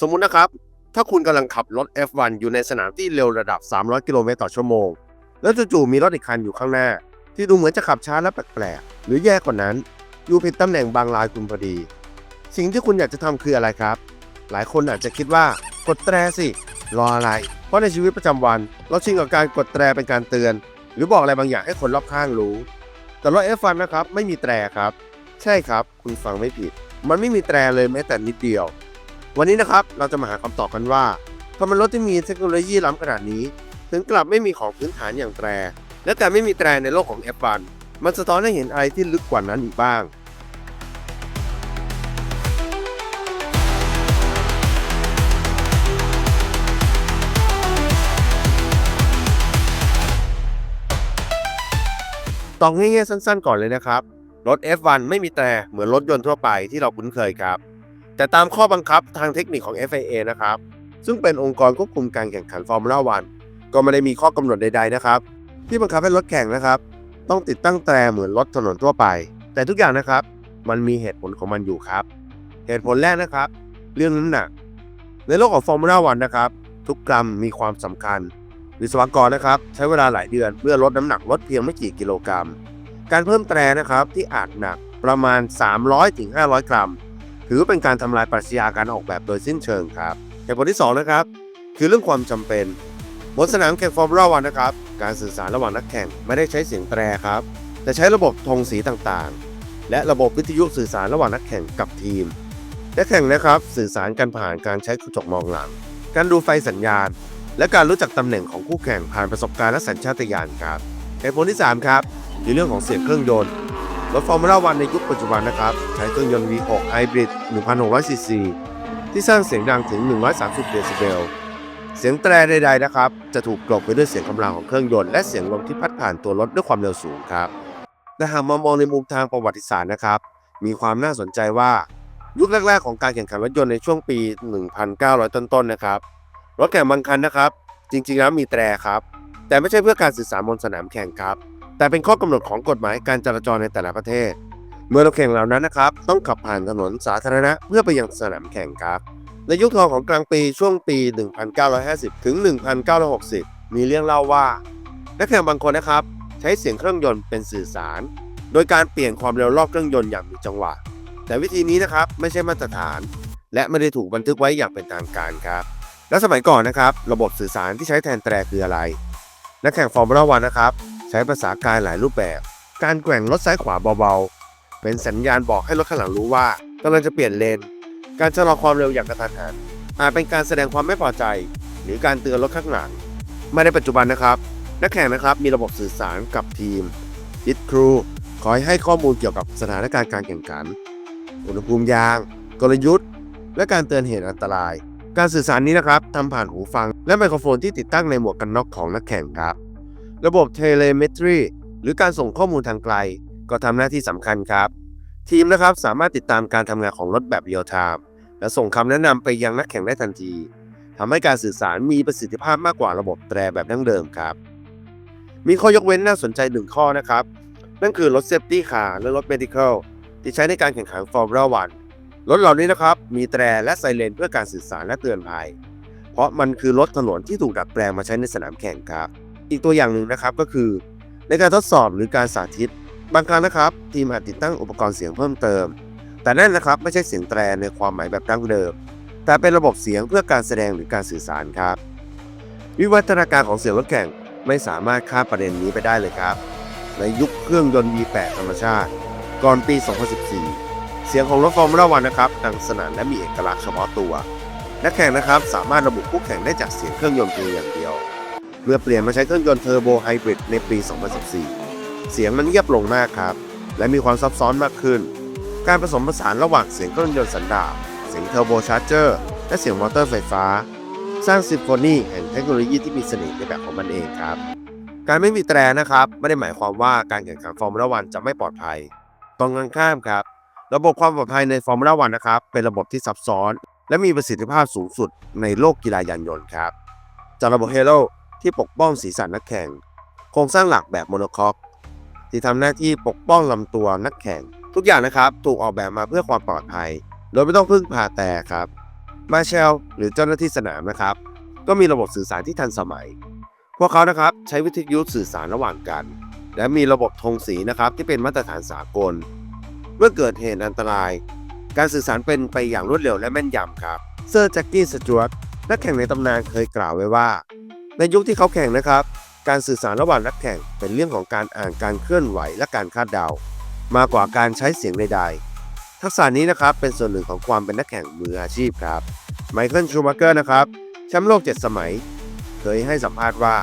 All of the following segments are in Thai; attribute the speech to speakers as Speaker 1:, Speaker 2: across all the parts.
Speaker 1: สมมุตินะครับ ถ้าคุณกำลังขับรถ F1 อยู่ในสนามที่เร็วระดับ 300 กิโลเมตรต่อชั่วโมง แล้วจู่ๆมีรถอีกคันอยู่ข้างหน้า ที่ดูเหมือนจะขับช้าและแปลกๆ หรือแย่กว่านั้น อยู่ผิดตำแหน่งบางลายคุณพอดี สิ่งที่คุณอยากจะทำคืออะไรครับ หลายคนอาจจะคิดว่ากดแตรสิ รออะไร เพราะในชีวิตประจำวัน เราชินกับการกดแตรเป็นการเตือน หรือบอกอะไรบางอย่างให้คนรอบข้างรู้ แต่รถ F1 นะครับไม่มีแตรครับ ใช่ครับ คุณฟังไม่ผิด มันไม่มีแตรเลยแม้แต่นิดเดียว วันนี้นะครับเราจะมาหาคำตอบกันว่าทำไมรถที่มีเทคโนโลยีล้ำขนาดนี้ ถึงกลับไม่มีของพื้นฐานอย่างแตร และการไม่มีแตรในโลกของ F1 มันสะท้อนให้เห็นอะไรที่ลึกกว่านั้นอีกบ้างตองง่ายๆสั้นๆก่อนเลยนะครับ รถ F1 ไม่มีแตรเหมือนรถยนต์ทั่วไปที่เราคุ้นเคยครับ แต่ตามข้อบังคับทางเทคนิคของ FIA นะครับ ซึ่งเป็นองค์กรควบคุมการแข่งขันฟอร์มูล่าวันก็ไม่ได้มีข้อกำหนดใด ๆ นะครับ ที่บังคับให้รถแข่งนะครับ ต้องติดตั้งแตรเหมือนรถถนนทั่วไป แต่ทุกอย่างนะครับ มันมีเหตุผลของมันอยู่ครับ เหตุผลแรกนะครับ เรื่องน้ำหนัก ในโลกของฟอร์มูล่าวันนะครับ ทุกกรัมมีความสำคัญวิศวกรนะครับ ใช้เวลาหลายเดือนเพื่อลดน้ำหนักลดเพียงไม่กี่กิโลกรัม การเพิ่มแตรนะครับที่อาจหนักประมาณ 300-500 กรัม ถือเป็นการทำลายปรัชญาการออกแบบโดยสิ้นเชิงครับเหตุผลที่ 2 นะครับ คือเรื่องความจำเป็นบนสนามแข่งฟอร์มูล่าวันนะครับ การสื่อสารระหว่างนักแข่งไม่ได้ใช้เสียงแตรครับ แต่ใช้ระบบธงสีต่างๆ และระบบวิทยุสื่อสารระหว่างนักแข่งกับทีมนักแข่งนะครับสื่อสารกันผ่านการใช้กระจกมองหลัง การดูไฟสัญญาณ และการรู้จักตำแหน่งของคู่แข่งผ่านประสบการณ์และสัญชาตญาณครับเหตุผลที่ 3 ครับคือเรื่องของเสียงเครื่องยนต์ รถฟอร์มูล่าวันในยุคปัจจุบันนะครับ ใช้เครื่องยนต์ V6 Hybrid 1,600ซีซีที่สร้างเสียงดังถึง 130 เดซิเบล เสียงแตรใดๆนะครับ จะถูกกลบไปด้วยเสียงกำลังของเครื่องยนต์และเสียงลมที่พัดผ่านตัวรถด้วยความเร็วสูงครับแต่หากมามองในมุมทางประวัติศาสตร์นะครับ มีความน่าสนใจว่ายุคแรกๆของการแข่งขันรถยนต์ในช่วงปี 1,900 ต้นๆนะครับ รถแข่งบางคันนะครับ จริงๆแล้วมีแตรครับ แต่ไม่ใช่เพื่อการสื่อสารบนสนามแข่งครับ แต่เป็นข้อกำหนดของกฎหมายการจราจรในแต่ละประเทศ เมื่อรถแข่งเหล่านั้นนะครับ ต้องขับผ่านถนนสาธารณะเพื่อไปยังสนามแข่งครับ ในยุคทองของกลางปีช่วงปี 1950 ถึง 1960 มีเรื่องเล่าว่า นักแข่งบางคนนะครับ ใช้เสียงเครื่องยนต์เป็นสื่อสาร โดยการเปลี่ยนความเร็วรอบเครื่องยนต์อย่างมีจังหวะ แต่วิธีนี้นะครับไม่ใช่มาตรฐาน และไม่ได้ถูกบันทึกไว้อย่างเป็นทางการครับ และสมัยก่อนนะครับ ระบบสื่อสารที่ใช้แทนแตรคืออะไร นักแข่งฟอร์มูล่าวันนะครับ ใช้ภาษากายหลายรูปแบบ การแกว่งรถซ้ายขวาเบาๆ เป็นสัญญาณบอกให้รถข้างหลังรู้ว่ากำลังจะเปลี่ยนเลน การชะลอความเร็วอย่างกระทันหัน อาจเป็นการแสดงความไม่พอใจ หรือการเตือนรถข้างหลัง มาในปัจจุบันนะครับ นักแข่งนะครับมีระบบสื่อสารกับทีมยิดครูคอยให้ข้อมูลเกี่ยวกับสถานการณ์การแข่งขัน อุณหภูมิยาง กลยุทธ์ และการเตือนเหตุอันตราย การสื่อสารนี้นะครับทำผ่านหูฟังและไมโครโฟนที่ติดตั้งในหมวกกันน็อกของนักแข่งครับ ระบบเทเลเมตรีหรือการส่งข้อมูลทางไกล ก็ทำหน้าที่สำคัญครับ ทีมนะครับสามารถติดตามการทำงานของรถแบบเรียลไทม์และส่งคำแนะนำไปยังนักแข่งได้ทันทีทำให้การสื่อสารมีประสิทธิภาพมากกว่าระบบแตรแบบดั้งเดิมครับ มีข้อยกเว้นน่าสนใจหนึ่งข้อนะครับ นั่นคือรถเซฟตี้คาร์และรถ medical ที่ใช้ในการแข่งขันฟอร์มูล่าวันรถเหล่านี้นะครับ มีแตรและไซเรนเพื่อการสื่อสารและเตือนภัย เพราะมันคือรถถนนที่ถูกดัดแปลงมาใช้ในสนามแข่งครับ อีกตัวอย่างหนึ่งนะครับก็คือ ในการทดสอบหรือการสาธิต บางครั้งนะครับ ทีมอาจติดตั้งอุปกรณ์เสียงเพิ่มเติม แต่นั่นนะครับไม่ใช่เสียงแตรในความหมายแบบดั้งเดิม แต่เป็นระบบเสียงเพื่อการแสดงหรือการสื่อสารครับ วิวัฒนาการของเสียงรถแข่งไม่สามารถข้ามประเด็นนี้ไปได้เลยครับ ในยุคเครื่องยนต์ V8 ธรรมชาติ ก่อนปี 2014 เสียงของรถฟอร์มูล่าวันนะครับดังสนั่นและมีเอกลักษณ์เฉพาะตัว นักแข่งนะครับสามารถระบุคู่แข่งได้จากเสียงเครื่องยนต์เพียงอย่างเดียว เมื่อเปลี่ยนมาใช้เครื่องยนต์เทอร์โบไฮบริดในปี 2014 เสียงมันเงียบลงมากครับ และมีความซับซ้อนมากขึ้น การผสมผสานระหว่างเสียงเครื่องยนต์สันดาปเสียงเทอร์โบชาร์เจอร์และเสียงมอเตอร์ไฟฟ้า สร้างซิมโฟนีแห่งเทคโนโลยีที่มีเสน่ห์ในแบบของมันเองครับ การไม่มีแตรนะครับ ไม่ได้หมายความว่าการแข่งขันฟอร์มูล่าวันจะไม่ปลอดภัยตรงกันข้ามครับ ระบบความปลอดภัยในฟอร์มูล่าวันนะครับ เป็นระบบที่ซับซ้อน และมีประสิทธิภาพสูงสุดในโลกกีฬายานยนต์ครับจากระบบเฮโ o ที่ปกป้องศีรษะนักแข่ง โครงสร้างหลักแบบโมโนคอกที่ทำหน้าที่ปกป้องลำตัวนักแข่ง ทุกอย่างนะครับถูกออกแบบมาเพื่อความปลอดภัย โดยไม่ต้องพึ่งพาแต่ครับ มาเชลหรือเจ้าหน้าที่สนามนะครับ ก็มีระบบสื่อสารที่ทันสมัย พวกเขานะครับใช้วิทยุสื่อสารระหว่างกัน และมีระบบธงสีนะครับที่เป็นมาตรฐานสากล เมื่อเกิดเหตุอันตราย การสื่อสารเป็นไปอย่างรวดเร็วและแม่นยำครับเซอร์แจ็คกี้สจวตนักแข่งในตำนานเคยกล่าวไว้ว่า ในยุคที่เขาแข่งนะครับ การสื่อสารระหว่างนักแข่งเป็นเรื่องของการอ่านการเคลื่อนไหวและการคาดเดา มากกว่าการใช้เสียงใดๆ ทักษะนี้นะครับเป็นส่วนหนึ่งของความเป็นนักแข่งมืออาชีพครับไมเคิลชูมักเกอร์นะครับแชมป์โลก 7 สมัย เคยให้สัมภาษณ์ว่า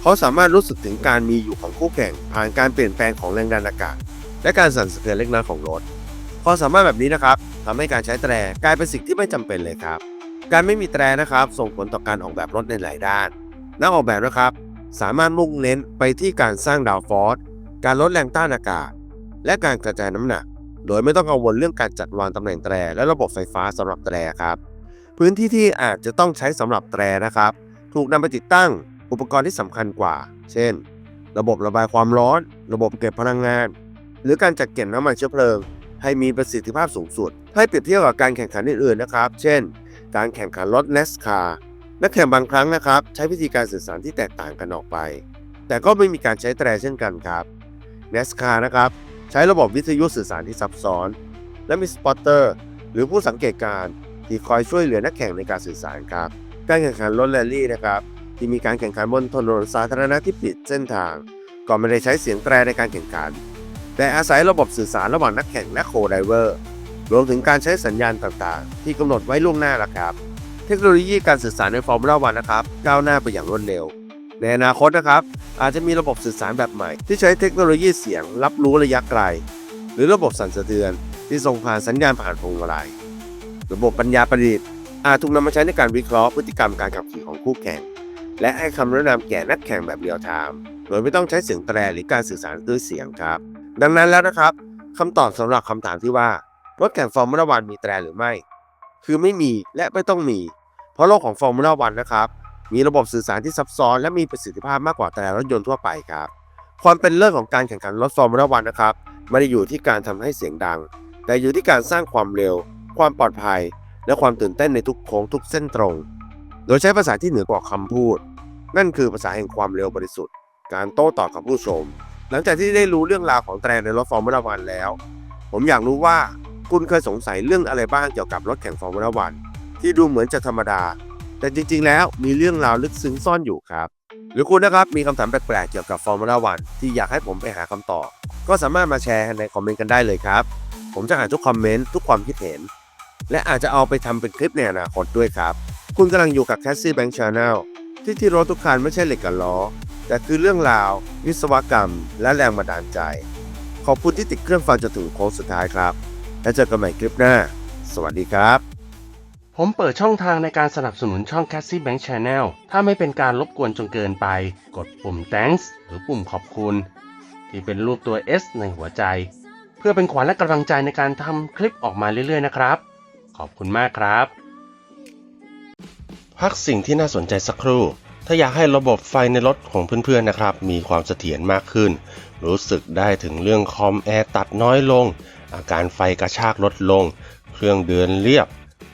Speaker 1: เขาสามารถรู้สึกถึงการมีอยู่ของคู่แข่ง ผ่านการเปลี่ยนแปลงของแรงดันอากาศ และการสั่นสะเทือนเล็กน้อยของรถความสามารถแบบนี้นะครับทำให้การใช้แตรกลายเป็นสิ่งที่ไม่จำเป็นเลยครับ การไม่มีแตรนะครับ ส่งผลต่อการออกแบบรถในหลายด้าน นักออกแบบนะครับ สามารถมุ่งเน้นไปที่การสร้างดาวฟอร์สการลดแรงต้านอากาศ และการกระจายน้ำหนัก โดยไม่ต้องกังวลเรื่องการจัดวางตำแหน่งแตร และระบบไฟฟ้าสำหรับแตรครับ พื้นที่ที่อาจจะต้องใช้สำหรับแตรนะครับ ถูกนำไปติดตั้งอุปกรณ์ที่สำคัญกว่า เช่น ระบบระบายความร้อน ระบบเก็บพลังงาน หรือการจัดเก็บน้ำมันเชื้อเพลิง ให้มีประสิทธิภาพสูงสุด ให้เปรียบเทียบกับการแข่งขันอื่นๆนะครับ เช่น การแข่งขันรถ NASCAR นั นักแข่งบางครั้งนะครับ ใช้วิธีการสื่อสารที่แตกต่างกันออกไป แต่ก็ไม่มีการใช้แตรเช่นกันครับ NASCAR นะครับ ใช้ระบบวิทยุสื่อสารที่ซับซ้อน และมีสปอตเตอร์หรือผู้สังเกตการณ์ที่คอยช่วยเหลือนักแข่งในการสื่อสารครับ การแข่งขันรถแรลลี่นะครับ ที่มีการแข่งขันบนถนนสาธารณะที่ปิดเส้นทาง ก็ไม่ได้ใช้เสียงแตรในการแข่งขัน แต่อาศัยระบบสื่อสารระหว่างนักแข่งและโคไดเวอร์ รวมถึงการใช้สัญญาณต่างๆ ที่กำหนดไว้ล่วงหน้าล้วครับ ทคโนโลยีการสื่อสารในฟอร์มูล่าวันนะครับก้าวหน้าไปอย่างรวดเร็ว ในอนาคตนะครับ อาจจะมีระบบสื่อสารแบบใหม่ ที่ใช้เทคโนโลยีเสียง รับรู้ระยะไกล หรือระบบสั่นสะเทือน ที่ส่งผ่านสัญญาณผ่านพวงมาลัยระบบปัญญาประดิษฐ์อาจถูกนำมาใช้ในการวิเคราะห์พฤติกรรมการขับขี่ของคู่แข่ง และให้คำแนะนำแก่นักแข่งแบบเรียลไทม์โดยไม่ต้องใช้เสียงแตรหรือการสื่อสารด้วยเสียงครับ ดังนั้นแล้วนะครับคำตอบสำหรับคำถามที่ว่ารถแข่งฟอร์มูล่าวันมีแตรหรือไม่ คือไม่มีและไม่ต้องมี เพราะโลกของฟอร์มูล่าวันนะครับ มีระบบสื่อสารที่ซับซ้อนและมีประสิทธิภาพมากกว่าแต่รถยนต์ทั่วไปครับ ความเป็นเลิศของการแข่งขันรถฟอร์มูล่าวันนะครับไม่ได้อยู่ที่การทำให้เสียงดัง แต่อยู่ที่การสร้างความเร็ว ความปลอดภัย และความตื่นเต้นในทุกโค้งทุกเส้นตรง โดยใช้ภาษาที่เหนือกว่าคำพูด นั่นคือภาษาแห่งความเร็วบริสุทธิ์ การโต้ตอบกับผู้ชม หลังจากที่ได้รู้เรื่องราวของแตรในรถฟอร์มูล่าวันแล้ว ผมอยากรู้ว่าคุณเคยสงสัยเรื่องอะไรบ้างเกี่ยวกับรถแข่งฟอร์มูล่าวัน ที่ดูเหมือนจะธรรมดา แต่จริงๆ แล้วมีเรื่องราวลึกซึ้งซ่อนอยู่ครับ หรือคุณนะครับมีคำถามแปลกๆเกี่ยวกับฟอร์มูล่าวันที่อยากให้ผมไปหาคำตอบ ก็สามารถมาแชร์ในคอมเมนต์กันได้เลยครับ ผมจะอ่านทุกคอมเมนต์ทุกความคิดเห็น และอาจจะเอาไปทำเป็นคลิปในอนาคตด้วยครับ คุณกำลังอยู่กับ c a s s i e Bank Channel ที่ที่รถทุกคันไม่ใช่เหล็กกับล้อ แต่คือเรื่องราว วิศวกรรม และแรงบันดาลใจ ขอบคุณที่ติดเครื่องฟังจนถึงโค้งสุดท้ายครับ แล้วเจอกันใหม่คลิปหน้า สวัสดีครับ
Speaker 2: ผมเปิดช่องทางในการสนับสนุนช่อง Cassie Bank Channel ถ้าไม่เป็นการรบกวนจนเกินไป กดปุ่ม thanks หรือปุ่มขอบคุณ ที่เป็นรูปตัว S ในหัวใจ เพื่อเป็นขวัญและกำลังใจในการทำคลิปออกมาเรื่อยๆนะครับ ขอบคุณมากครับ พักสิ่งที่น่าสนใจสักครู่ ถ้าอยากให้ระบบไฟในรถของเพื่อนๆนะครับ มีความเสถียรมากขึ้น รู้สึกได้ถึงเรื่องคอมแอร์ตัดน้อยลง อาการไฟกระชากลดลง เครื่องเดินเรียบ